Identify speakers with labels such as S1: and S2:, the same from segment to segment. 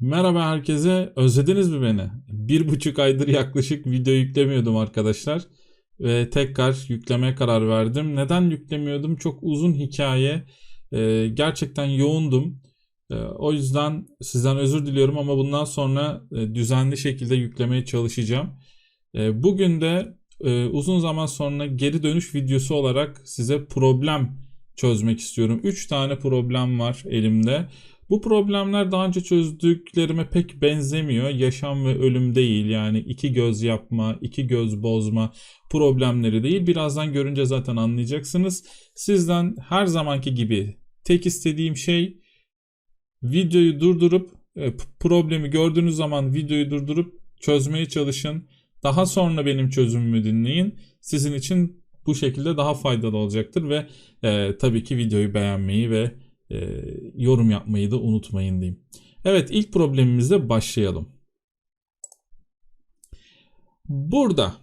S1: Merhaba herkese. Özlediniz mi beni? Bir buçuk aydır yaklaşık video yüklemiyordum arkadaşlar. Ve tekrar yüklemeye karar verdim. Neden yüklemiyordum? Çok uzun hikaye. Ee, gerçekten yoğundum. Ee, o yüzden sizden özür diliyorum ama bundan sonra e, düzenli şekilde yüklemeye çalışacağım. Ee, bugün de e, uzun zaman sonra geri dönüş videosu olarak size problem çözmek istiyorum. 3 tane problem var elimde. Bu problemler daha önce çözdüklerime pek benzemiyor. Yaşam ve ölüm değil yani iki göz yapma, iki göz bozma problemleri değil. Birazdan görünce zaten anlayacaksınız. Sizden her zamanki gibi tek istediğim şey videoyu durdurup e, problemi gördüğünüz zaman videoyu durdurup çözmeye çalışın. Daha sonra benim çözümümü dinleyin. Sizin için bu şekilde daha faydalı olacaktır ve e, tabii ki videoyu beğenmeyi ve e, yorum yapmayı da unutmayın diyeyim. Evet ilk problemimizle başlayalım. Burada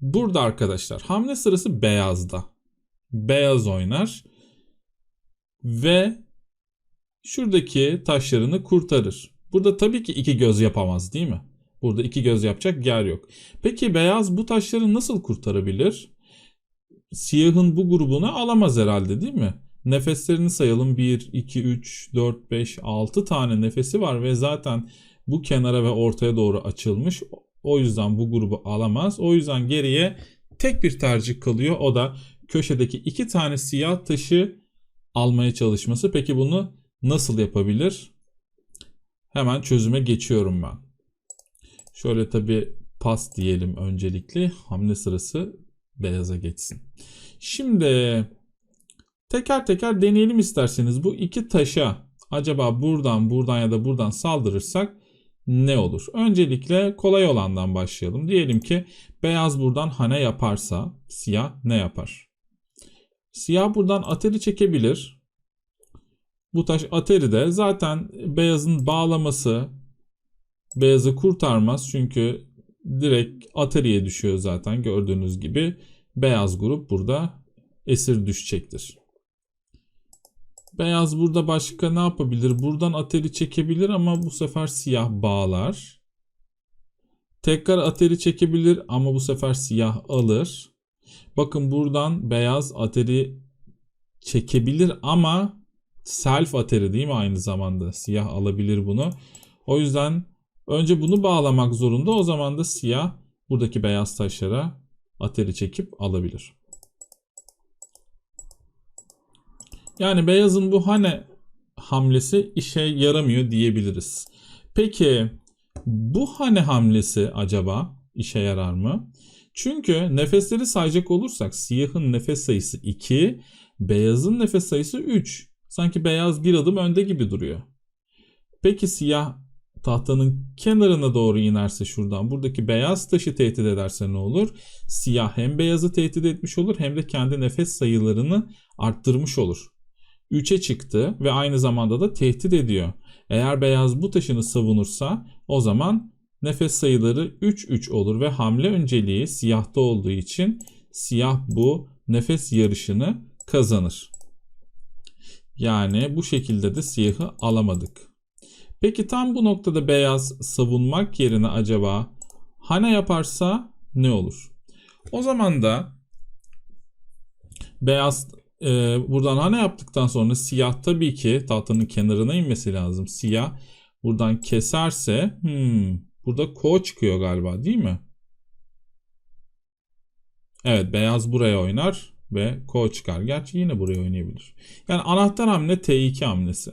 S1: burada arkadaşlar hamle sırası beyazda. Beyaz oynar ve şuradaki taşlarını kurtarır. Burada tabii ki iki göz yapamaz değil mi? Burada iki göz yapacak yer yok. Peki beyaz bu taşları nasıl kurtarabilir? Siyahın bu grubunu alamaz herhalde değil mi? Nefeslerini sayalım. 1, 2, 3, 4, 5, 6 tane nefesi var ve zaten bu kenara ve ortaya doğru açılmış. O yüzden bu grubu alamaz. O yüzden geriye tek bir tercih kalıyor. O da köşedeki iki tane siyah taşı almaya çalışması. Peki bunu nasıl yapabilir? Hemen çözüme geçiyorum ben. Şöyle tabi pas diyelim öncelikle. Hamle sırası beyaza geçsin. Şimdi teker teker deneyelim isterseniz. Bu iki taşa acaba buradan buradan ya da buradan saldırırsak ne olur? Öncelikle kolay olandan başlayalım. Diyelim ki beyaz buradan hane yaparsa siyah ne yapar? Siyah buradan ateri çekebilir. Bu taş ateri de zaten beyazın bağlaması beyazı kurtarmaz çünkü direkt ateriye düşüyor zaten gördüğünüz gibi. Beyaz grup burada esir düşecektir. Beyaz burada başka ne yapabilir? Buradan ateri çekebilir ama bu sefer siyah bağlar. Tekrar ateri çekebilir ama bu sefer siyah alır. Bakın buradan beyaz ateri çekebilir ama self ateri değil mi aynı zamanda? Siyah alabilir bunu. O yüzden önce bunu bağlamak zorunda. O zaman da siyah buradaki beyaz taşlara ateri çekip alabilir. Yani beyazın bu hane hamlesi işe yaramıyor diyebiliriz. Peki bu hane hamlesi acaba işe yarar mı? Çünkü nefesleri sayacak olursak siyahın nefes sayısı 2, beyazın nefes sayısı 3. Sanki beyaz bir adım önde gibi duruyor. Peki siyah tahtanın kenarına doğru inerse şuradan buradaki beyaz taşı tehdit ederse ne olur? Siyah hem beyazı tehdit etmiş olur hem de kendi nefes sayılarını arttırmış olur. 3'e çıktı ve aynı zamanda da tehdit ediyor. Eğer beyaz bu taşını savunursa o zaman nefes sayıları 3-3 olur ve hamle önceliği siyahta olduğu için siyah bu nefes yarışını kazanır. Yani bu şekilde de siyahı alamadık. Peki tam bu noktada beyaz savunmak yerine acaba hane yaparsa ne olur? O zaman da beyaz e, buradan hane yaptıktan sonra siyah tabii ki tahtanın kenarına inmesi lazım. Siyah buradan keserse hmm, burada ko çıkıyor galiba değil mi? Evet beyaz buraya oynar ve ko çıkar. Gerçi yine buraya oynayabilir. Yani anahtar hamle T2 hamlesi.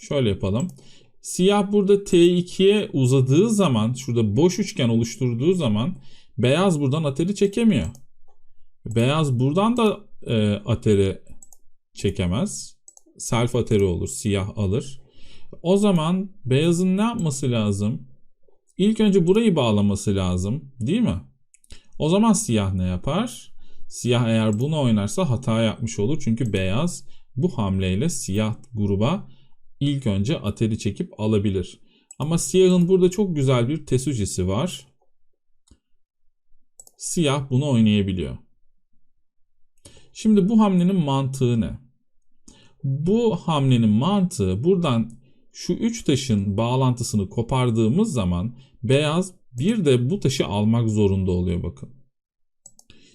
S1: Şöyle yapalım. Siyah burada T2'ye uzadığı zaman şurada boş üçgen oluşturduğu zaman beyaz buradan ateri çekemiyor. Beyaz buradan da e, ateri çekemez. Self ateri olur. Siyah alır. O zaman beyazın ne yapması lazım? İlk önce burayı bağlaması lazım. Değil mi? O zaman siyah ne yapar? Siyah eğer bunu oynarsa hata yapmış olur. Çünkü beyaz bu hamleyle siyah gruba ilk önce ateri çekip alabilir. Ama siyahın burada çok güzel bir tesujisi var. Siyah bunu oynayabiliyor. Şimdi bu hamlenin mantığı ne? Bu hamlenin mantığı buradan şu üç taşın bağlantısını kopardığımız zaman beyaz bir de bu taşı almak zorunda oluyor bakın.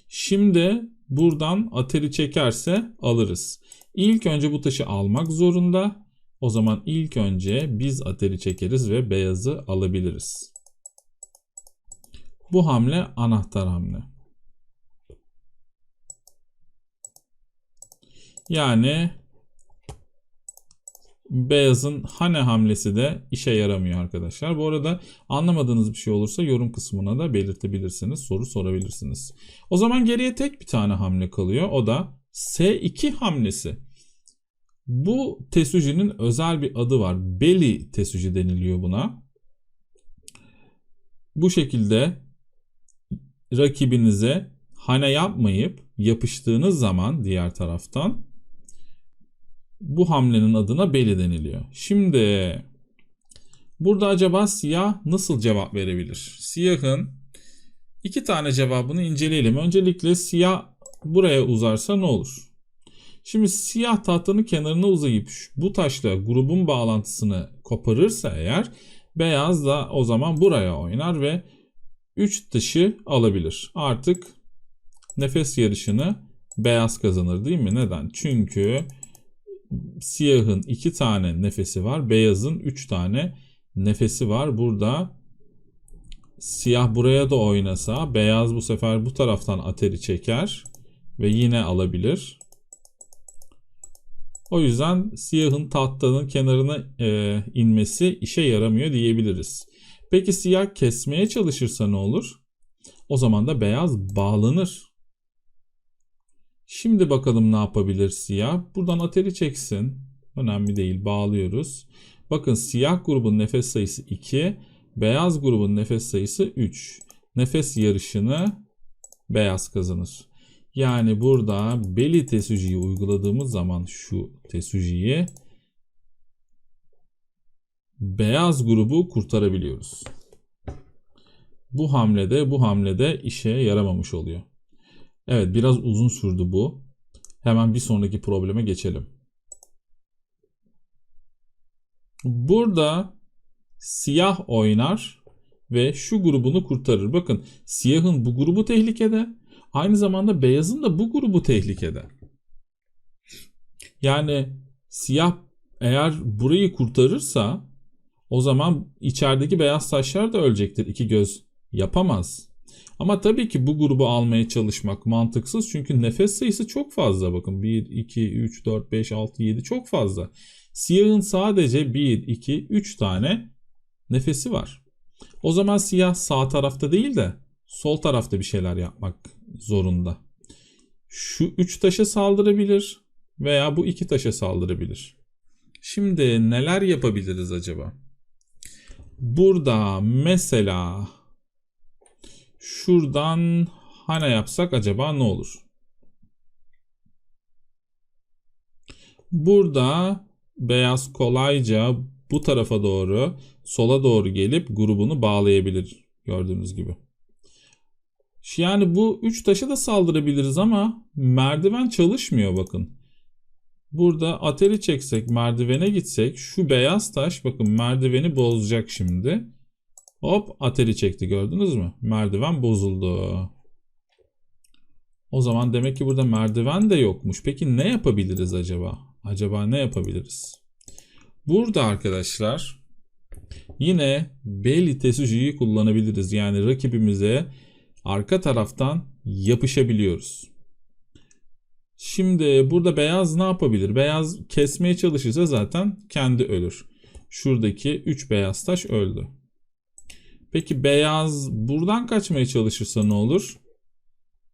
S1: Şimdi buradan ateri çekerse alırız. İlk önce bu taşı almak zorunda. O zaman ilk önce biz ateri çekeriz ve beyazı alabiliriz. Bu hamle anahtar hamle. Yani beyazın hane hamlesi de işe yaramıyor arkadaşlar. Bu arada anlamadığınız bir şey olursa yorum kısmına da belirtebilirsiniz. Soru sorabilirsiniz. O zaman geriye tek bir tane hamle kalıyor. O da S2 hamlesi. Bu tesujinin özel bir adı var. Belly tesuji deniliyor buna. Bu şekilde rakibinize hane yapmayıp yapıştığınız zaman diğer taraftan bu hamlenin adına belly deniliyor. Şimdi burada acaba siyah nasıl cevap verebilir? Siyahın iki tane cevabını inceleyelim. Öncelikle siyah buraya uzarsa ne olur? Şimdi siyah tahtanın kenarına uzayıp bu taşla grubun bağlantısını koparırsa eğer beyaz da o zaman buraya oynar ve 3 taşı alabilir. Artık nefes yarışını beyaz kazanır değil mi? Neden? Çünkü siyahın 2 tane nefesi var. Beyazın 3 tane nefesi var. Burada siyah buraya da oynasa beyaz bu sefer bu taraftan ateri çeker ve yine alabilir. O yüzden siyahın tahtanın kenarına e, inmesi işe yaramıyor diyebiliriz. Peki siyah kesmeye çalışırsa ne olur? O zaman da beyaz bağlanır. Şimdi bakalım ne yapabilir siyah. Buradan ateri çeksin. Önemli değil bağlıyoruz. Bakın siyah grubun nefes sayısı 2. Beyaz grubun nefes sayısı 3. Nefes yarışını beyaz kazanır. Yani burada belli tesujiyi uyguladığımız zaman şu tesujiyi beyaz grubu kurtarabiliyoruz. Bu hamlede bu hamlede işe yaramamış oluyor. Evet biraz uzun sürdü bu. Hemen bir sonraki probleme geçelim. Burada siyah oynar ve şu grubunu kurtarır. Bakın siyahın bu grubu tehlikede. Aynı zamanda beyazın da bu grubu tehlikede. Yani siyah eğer burayı kurtarırsa o zaman içerideki beyaz taşlar da ölecektir. İki göz yapamaz. Ama tabii ki bu grubu almaya çalışmak mantıksız çünkü nefes sayısı çok fazla. Bakın 1, 2, 3, 4, 5, 6, 7 çok fazla. Siyahın sadece 1, 2, 3 tane nefesi var. O zaman siyah sağ tarafta değil de sol tarafta bir şeyler yapmak zorunda. Şu 3 taşa saldırabilir veya bu 2 taşa saldırabilir. Şimdi neler yapabiliriz acaba? Burada mesela şuradan hane yapsak acaba ne olur? Burada beyaz kolayca bu tarafa doğru sola doğru gelip grubunu bağlayabilir gördüğünüz gibi. Yani bu üç taşa da saldırabiliriz ama merdiven çalışmıyor bakın. Burada ateri çeksek merdivene gitsek şu beyaz taş bakın merdiveni bozacak şimdi. Hop ateri çekti gördünüz mü? Merdiven bozuldu. O zaman demek ki burada merdiven de yokmuş. Peki ne yapabiliriz acaba? Acaba ne yapabiliriz? Burada arkadaşlar yine belli tesujiyi kullanabiliriz. Yani rakibimize arka taraftan yapışabiliyoruz. Şimdi burada beyaz ne yapabilir? Beyaz kesmeye çalışırsa zaten kendi ölür. Şuradaki 3 beyaz taş öldü. Peki beyaz buradan kaçmaya çalışırsa ne olur?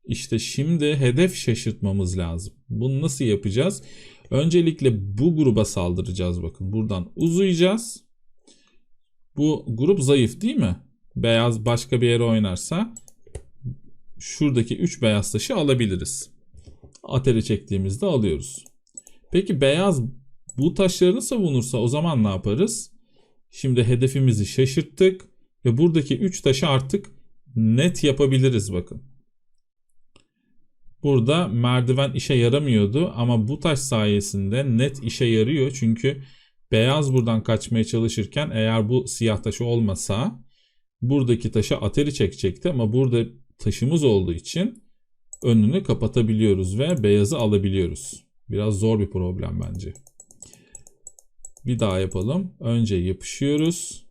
S1: İşte şimdi hedef şaşırtmamız lazım. Bunu nasıl yapacağız? Öncelikle bu gruba saldıracağız bakın. Buradan uzayacağız. Bu grup zayıf değil mi? Beyaz başka bir yere oynarsa şuradaki 3 beyaz taşı alabiliriz. Ateri çektiğimizde alıyoruz. Peki beyaz bu taşlarını savunursa o zaman ne yaparız? Şimdi hedefimizi şaşırttık ve buradaki 3 taşı artık net yapabiliriz bakın. Burada merdiven işe yaramıyordu ama bu taş sayesinde net işe yarıyor çünkü Beyaz buradan kaçmaya çalışırken eğer bu siyah taşı olmasa buradaki taşa ateri çekecekti ama burada taşımız olduğu için önünü kapatabiliyoruz ve beyazı alabiliyoruz. Biraz zor bir problem bence. Bir daha yapalım. Önce yapışıyoruz.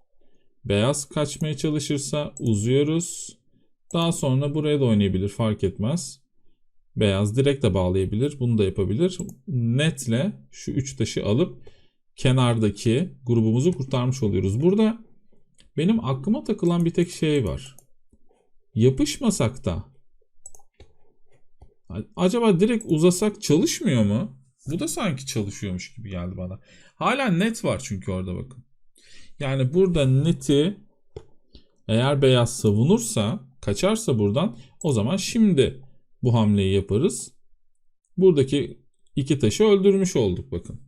S1: Beyaz kaçmaya çalışırsa uzuyoruz. Daha sonra buraya da oynayabilir fark etmez. Beyaz direkt de bağlayabilir. Bunu da yapabilir. Netle şu üç taşı alıp kenardaki grubumuzu kurtarmış oluyoruz. Burada benim aklıma takılan bir tek şey var. Yapışmasak da acaba direkt uzasak çalışmıyor mu? Bu da sanki çalışıyormuş gibi geldi bana. Hala net var çünkü orada bakın. Yani burada neti eğer beyaz savunursa, kaçarsa buradan o zaman şimdi bu hamleyi yaparız. Buradaki iki taşı öldürmüş olduk bakın.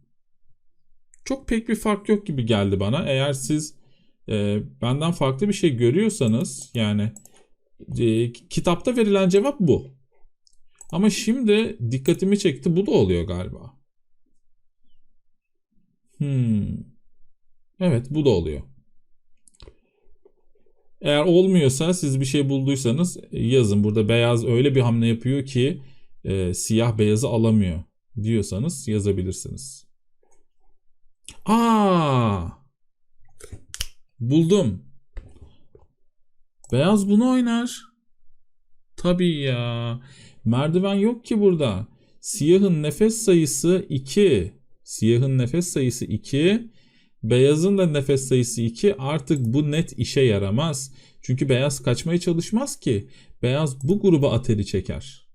S1: Çok pek bir fark yok gibi geldi bana. Eğer siz e, benden farklı bir şey görüyorsanız yani e, kitapta verilen cevap bu. Ama şimdi dikkatimi çekti. Bu da oluyor galiba. Hmm. Evet bu da oluyor. Eğer olmuyorsa siz bir şey bulduysanız yazın. Burada beyaz öyle bir hamle yapıyor ki e, siyah beyazı alamıyor diyorsanız yazabilirsiniz. Aa! Buldum. Beyaz bunu oynar. Tabii ya. Merdiven yok ki burada. Siyahın nefes sayısı 2. Siyahın nefes sayısı 2. Beyazın da nefes sayısı 2. Artık bu net işe yaramaz. Çünkü beyaz kaçmaya çalışmaz ki. Beyaz bu gruba ateri çeker.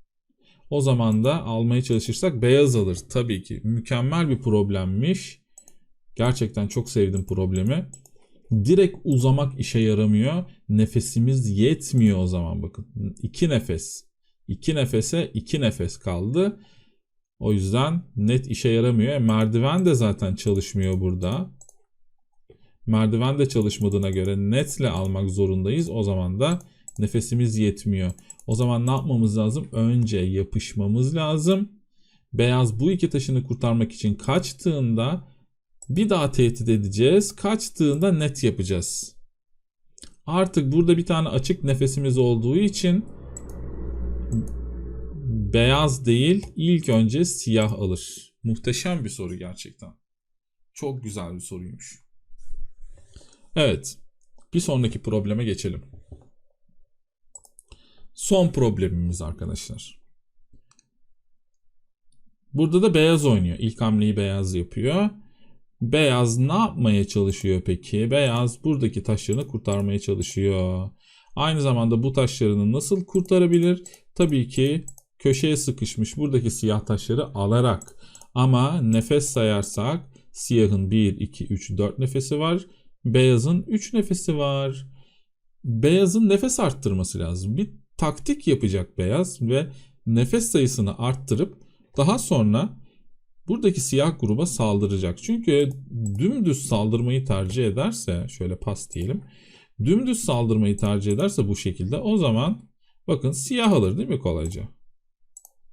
S1: O zaman da almaya çalışırsak beyaz alır. Tabii ki mükemmel bir problemmiş. Gerçekten çok sevdim problemi. Direkt uzamak işe yaramıyor. Nefesimiz yetmiyor o zaman bakın. İki nefes. İki nefese iki nefes kaldı. O yüzden net işe yaramıyor. E, merdiven de zaten çalışmıyor burada. Merdiven de çalışmadığına göre netle almak zorundayız. O zaman da nefesimiz yetmiyor. O zaman ne yapmamız lazım? Önce yapışmamız lazım. Beyaz bu iki taşını kurtarmak için kaçtığında bir daha tehdit edeceğiz. Kaçtığında net yapacağız. Artık burada bir tane açık nefesimiz olduğu için beyaz değil ilk önce siyah alır. Muhteşem bir soru gerçekten. Çok güzel bir soruymuş. Evet. Bir sonraki probleme geçelim. Son problemimiz arkadaşlar. Burada da beyaz oynuyor. İlk hamleyi beyaz yapıyor. Beyaz ne yapmaya çalışıyor peki? Beyaz buradaki taşlarını kurtarmaya çalışıyor. Aynı zamanda bu taşlarını nasıl kurtarabilir? Tabii ki köşeye sıkışmış buradaki siyah taşları alarak. Ama nefes sayarsak siyahın 1, 2, 3, 4 nefesi var. Beyazın 3 nefesi var. Beyazın nefes arttırması lazım. Bir taktik yapacak beyaz ve nefes sayısını arttırıp daha sonra buradaki siyah gruba saldıracak. Çünkü dümdüz saldırmayı tercih ederse şöyle pas diyelim. Dümdüz saldırmayı tercih ederse bu şekilde o zaman bakın siyah alır değil mi kolayca?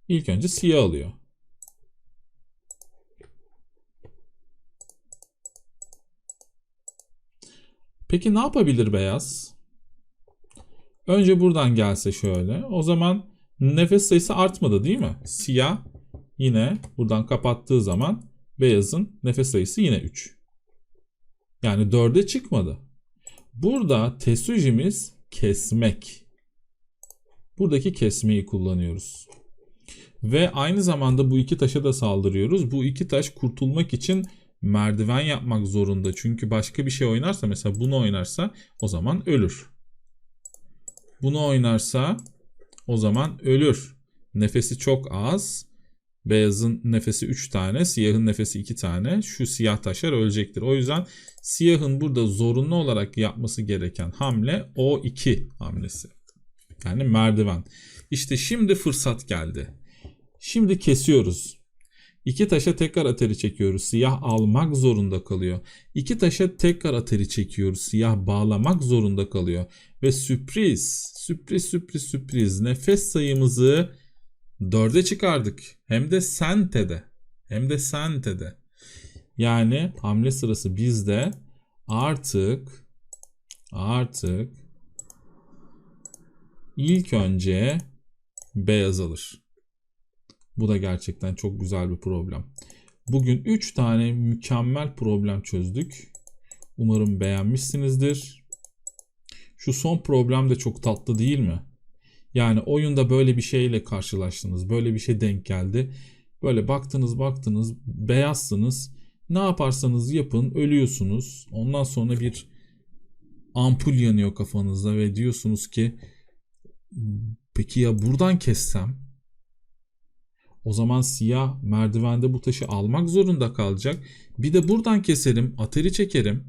S1: İlk önce siyah alıyor. Peki ne yapabilir beyaz? Önce buradan gelse şöyle. O zaman nefes sayısı artmadı değil mi? Siyah yine buradan kapattığı zaman beyazın nefes sayısı yine 3. Yani 4'e çıkmadı. Burada tesujimiz kesmek. Buradaki kesmeyi kullanıyoruz. Ve aynı zamanda bu iki taşa da saldırıyoruz. Bu iki taş kurtulmak için merdiven yapmak zorunda. Çünkü başka bir şey oynarsa mesela bunu oynarsa o zaman ölür. Bunu oynarsa o zaman ölür. Nefesi çok az. Beyazın nefesi 3 tane, siyahın nefesi 2 tane. Şu siyah taşlar ölecektir. O yüzden siyahın burada zorunlu olarak yapması gereken hamle O2 hamlesi. Yani merdiven. İşte şimdi fırsat geldi. Şimdi kesiyoruz. İki taşa tekrar ateri çekiyoruz. Siyah almak zorunda kalıyor. İki taşa tekrar ateri çekiyoruz. Siyah bağlamak zorunda kalıyor. Ve sürpriz, sürpriz, sürpriz, sürpriz. Nefes sayımızı dörde çıkardık. Hem de sentede. Hem de sentede. Yani hamle sırası bizde artık artık ilk önce beyaz alır. Bu da gerçekten çok güzel bir problem. Bugün 3 tane mükemmel problem çözdük. Umarım beğenmişsinizdir. Şu son problem de çok tatlı değil mi? Yani oyunda böyle bir şeyle karşılaştınız. Böyle bir şey denk geldi. Böyle baktınız baktınız beyazsınız. Ne yaparsanız yapın ölüyorsunuz. Ondan sonra bir ampul yanıyor kafanızda ve diyorsunuz ki peki ya buradan kessem? O zaman siyah merdivende bu taşı almak zorunda kalacak. Bir de buradan keserim, ateri çekerim.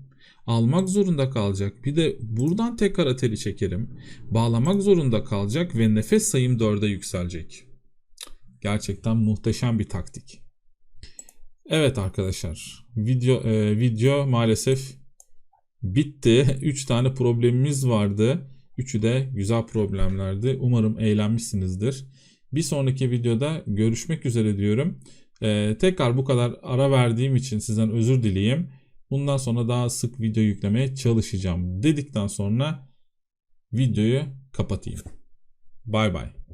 S1: Almak zorunda kalacak. Bir de buradan tekrar ateri çekerim. Bağlamak zorunda kalacak ve nefes sayım 4'e yükselecek. Gerçekten muhteşem bir taktik. Evet arkadaşlar. Video e, video maalesef bitti. 3 tane problemimiz vardı. Üçü de güzel problemlerdi. Umarım eğlenmişsinizdir. Bir sonraki videoda görüşmek üzere diyorum. Ee, tekrar bu kadar ara verdiğim için sizden özür dileyeyim. Bundan sonra daha sık video yüklemeye çalışacağım dedikten sonra videoyu kapatayım. Bay bay.